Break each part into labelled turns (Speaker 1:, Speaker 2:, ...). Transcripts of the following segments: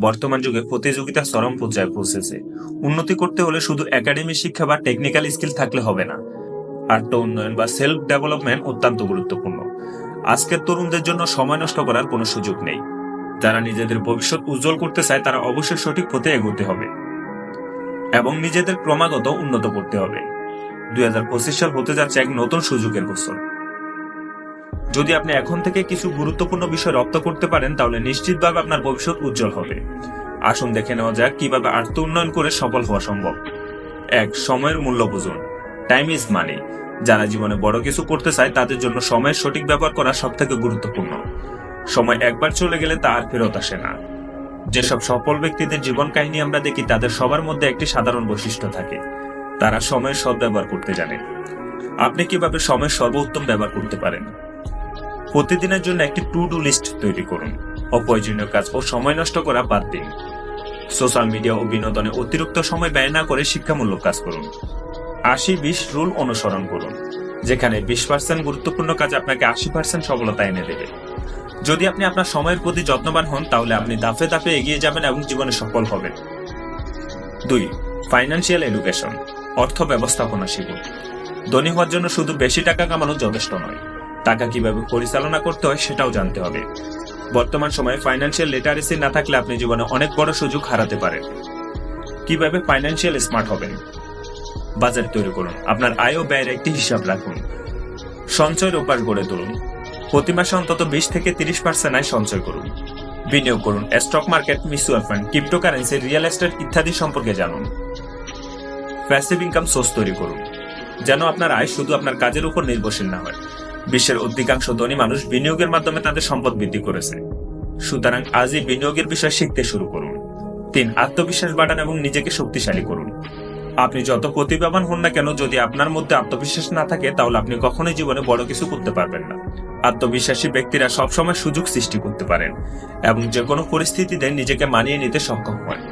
Speaker 1: বর্তমান যুগে প্রতিযোগিতা চরম পর্যায়ে পৌঁছেছে। উন্নতি করতে হলে শুধু একাডেমি শিক্ষা বা টেকনিক্যাল স্কিল থাকলে হবে না। আত্ম উন্নয়ন বা সেলফ ডেভেলপমেন্ট অত্যন্ত গুরুত্বপূর্ণ। আজকের তরুণদের জন্য সময় নষ্ট করার কোনো সুযোগ নেই। যারা নিজেদের ভবিষ্যৎ উজ্জ্বল করতে চায়, তারা অবশ্যই সঠিক পথে এগোতে হবে। এবং নিজেদের ক্রমাগত উন্নত করতে হবে। দুই হাজার পঁচিশ সাল হতে যাচ্ছে এক নতুন সুযোগের বছর। যদি আপনি এখন থেকে কিছু গুরুত্বপূর্ণ বিষয় রপ্ত করতে পারেন, তাহলে নিশ্চিতভাবে আপনার ভবিষ্যৎ উজ্জ্বল হবে। আসুন দেখে নেওয়া যাক কীভাবে আত্ম উন্নয়ন করে সফল হওয়া সম্ভব। এক, সময়ের মূল্য বুঝুন। টাইম ইজ মানি যারা জীবনে বড় কিছু করতে চায়, তাদের জন্য সময়ের সঠিক ব্যবহার করা সব থেকে গুরুত্বপূর্ণ। সময় একবার চলে গেলে তা আর ফেরত আসে না। যেসব সফল ব্যক্তিদের জীবন কাহিনী আমরা দেখি, তাদের সবার মধ্যে একটি সাধারণ বৈশিষ্ট্য থাকে। তারা সময়ের সদ্ব্যবহার করতে জানে। আপনি কীভাবে সময়ের সর্বোত্তম ব্যবহার করতে পারেন? প্রতিদিনের জন্য একটি টু ডু লিস্ট তৈরি করুন। অপ্রয়োজনীয় কাজ ও সময় নষ্ট করা বাদ দিন। সোশ্যাল মিডিয়া ও বিনোদনে অতিরিক্ত সময় ব্যয় না করে শিক্ষামূলক কাজ করুন। আশি বিশ রুল অনুসরণ করুন, যেখানে বিশ পার্সেন্ট গুরুত্বপূর্ণ কাজ আপনাকে আশি পার্সেন্ট সফলতা এনে দেবে। যদি আপনি আপনার সময়ের প্রতি যত্নবান হন, তাহলে আপনি দাফে দাফে এগিয়ে যাবেন এবং জীবনে সফল হবেন। দুই ফাইন্যান্সিয়াল এডুকেশন অর্থ ব্যবস্থাপনা শিখুন। ধনী হওয়ার জন্য শুধু বেশি টাকা কামানো যথেষ্ট নয়। টাকা কীভাবে পরিচালনা করতে হয় সেটাও জানতে হবে। বর্তমান সময়ে ফাইন্যান্সিয়াল লিটারেসি না থাকলে আপনি জীবনে অনেক বড় সুযোগ হারাতে পারেন। কীভাবে ফাইন্যান্সিয়াল স্মার্ট হবেন? বাজার তৈরি করুন, আপনার আয় ও ব্যয়ের একটি হিসাব রাখুন। সঞ্চয়ের অভ্যাস গড়ে তুলুন। প্রতি মাসে অন্তত বিশ থেকে তিরিশ পার্সেন্ট আয় সঞ্চয় করুন। বিনিয়োগ করুন stock market mutual fund cryptocurrency real estate ইত্যাদি সম্পর্কে জানুন। প্যাসিভ ইনকাম সোর্স তৈরি করুন, যেন আপনার আয় শুধু আপনার কাজের উপর নির্ভরশীল না হয়। বিশ্বের অধিকাংশ ধনী মানুষ বিনিয়োগের মাধ্যমে তাদের সম্পদ বৃদ্ধি করেছে। সুতরাং আজই বিনিয়োগের বিষয় শিখতে শুরু করুন। তিন, আত্মবিশ্বাস বাড়ান এবং নিজেকে শক্তিশালী করুন। আপনি যত প্রতিভাবান হন না কেন, যদি আপনার মধ্যে আত্মবিশ্বাস না থাকে, তাহলে আপনি কখনোই জীবনে বড় কিছু করতে পারবেন না। আত্মবিশ্বাসী ব্যক্তিরা সবসময় সুযোগ সৃষ্টি করতে পারেন এবং যে কোনো পরিস্থিতিতে নিজেকে মানিয়ে নিতে সক্ষম হয়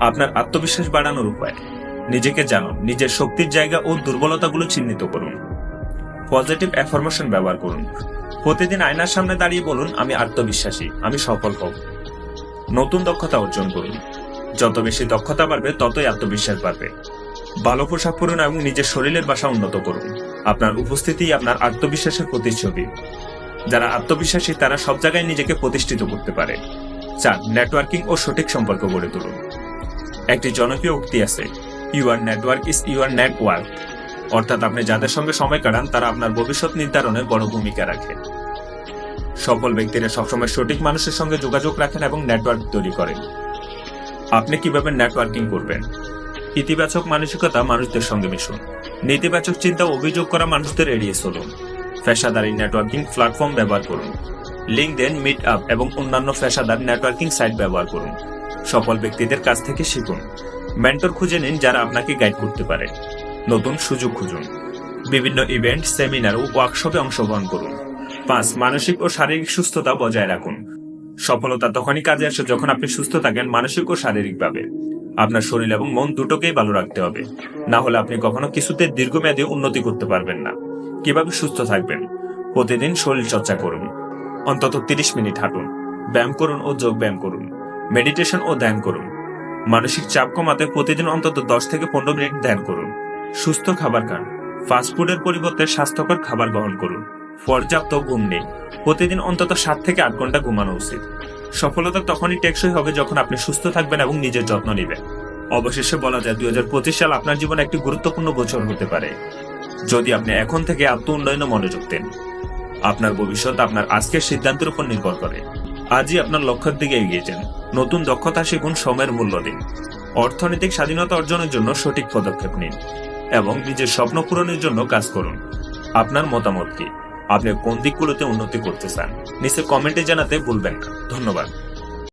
Speaker 1: আপনার আত্মবিশ্বাস বাড়ানোর উপায়। নিজেকে জানুন, নিজের শক্তির জায়গা ও দুর্বলতাগুলো চিহ্নিত করুন। পজিটিভ অ্যাফরমেশন ব্যবহার করুন। প্রতিদিন আয়নার সামনে দাঁড়িয়ে বলুন, আমি আত্মবিশ্বাসী, আমি সফল হব। নতুন দক্ষতা অর্জন করুন। যত বেশি দক্ষতা বাড়বে, ততই আত্মবিশ্বাস বাড়বে। ভালো পোশাক পরুন এবং নিজের শরীরের বাসা উন্নত করুন। আপনার উপস্থিতি আপনার আত্মবিশ্বাসের প্রতিচ্ছবি। যারা আত্মবিশ্বাসী, তারা সব জায়গায় নিজেকে প্রতিষ্ঠিত করতে পারে। চার নেটওয়ার্কিং ও সঠিক সম্পর্ক গড়ে তুলুন। একটি জনপ্রিয় উক্তি আছে, your network is your network. অর্থাৎ আপনি যাদের সঙ্গে সময় কাটান, তারা আপনার ভবিষ্যৎ নির্ধারণে বড় ভূমিকা রাখে। সফল ব্যক্তিরা সবসময় সঠিক মানুষের সঙ্গে যোগাযোগ রাখেন এবং নেটওয়ার্ক তৈরি করেন। আপনি কীভাবে নেটওয়ার্কিং করবেন? ইতিবাচক মানসিকতা মানুষদের সঙ্গে মিশুন। নেতিবাচক চিন্তা অভিযোগ করা মানুষদের এড়িয়ে চলুন। পেশাদারি নেটওয়ার্কিং প্ল্যাটফর্ম ব্যবহার করুন। লিঙ্কডইন মিট আপ এবং অন্যান্য পেশাদার নেটওয়ার্কিং সাইট ব্যবহার করুন। সফল ব্যক্তিদের কাছ থেকে শিখুন। মেন্টর খুঁজে নিন যারা আপনাকে গাইড করতে পারে। নতুন সুযোগ খুঁজুন। বিভিন্ন ইভেন্ট, সেমিনার ও ওয়ার্কশপে অংশগ্রহণ করুন। পাঁচ, মানসিক ও শারীরিক সুস্থতা বজায় রাখুন। সফলতা তখনই কাজে আসে যখন আপনি সুস্থ থাকেন মানসিক ও শারীরিকভাবে। আপনার শরীর এবং মন দুটোকেই ভালো রাখতে হবে। না হলে আপনি কখনো কিছুতে দীর্ঘমেয়াদী উন্নতি করতে পারবেন না। কীভাবে সুস্থ থাকবেন? প্রতিদিন শরীর চর্চা করুন। অন্তত তিরিশ মিনিট হাঁটুন। ব্যায়াম করুন ও যোগ ব্যায়াম করুন। মেডিটেশন ও ধ্যান করুন। মানসিক চাপ কমাতে প্রতিদিন অন্তত দশ থেকে পনেরো মিনিট ধ্যান করুন। সুস্থ খাবার খান। ফাস্টফুডের পরিবর্তে স্বাস্থ্যকর খাবার গ্রহণ করুন। পর্যাপ্ত ঘুম নেই। প্রতিদিন অন্তত সাত থেকে আট ঘণ্টা ঘুমানো উচিত। সফলতা তখনই টেকসই হবে যখন আপনি সুস্থ থাকবেন এবং নিজের যত্ন নেবেন। অবশেষে বলা যায় দুই হাজার পঁচিশ সাল আপনার জীবনে একটি গুরুত্বপূর্ণ বছর হতে পারে। যদি আপনি এখন থেকে আত্ম উন্নয়নে মনোযোগ দেন, আপনার ভবিষ্যৎ আপনার আজকের সিদ্ধান্তের উপর নির্ভর করে। আজই আপনার লক্ষ্যের দিকে এগিয়ে যান। নতুন দক্ষতা শিখুন, সময়ের মূল্য দিন। অর্থনৈতিক স্বাধীনতা অর্জনের জন্য সঠিক পদক্ষেপ নিন। এবং নিজের স্বপ্ন পূরণের জন্য কাজ করুন। আপনার মতামত কি? আপনি কোন দিকগুলোতে উন্নতি করতে চান? নিচে কমেন্টে জানাতে ভুলবেন না। ধন্যবাদ।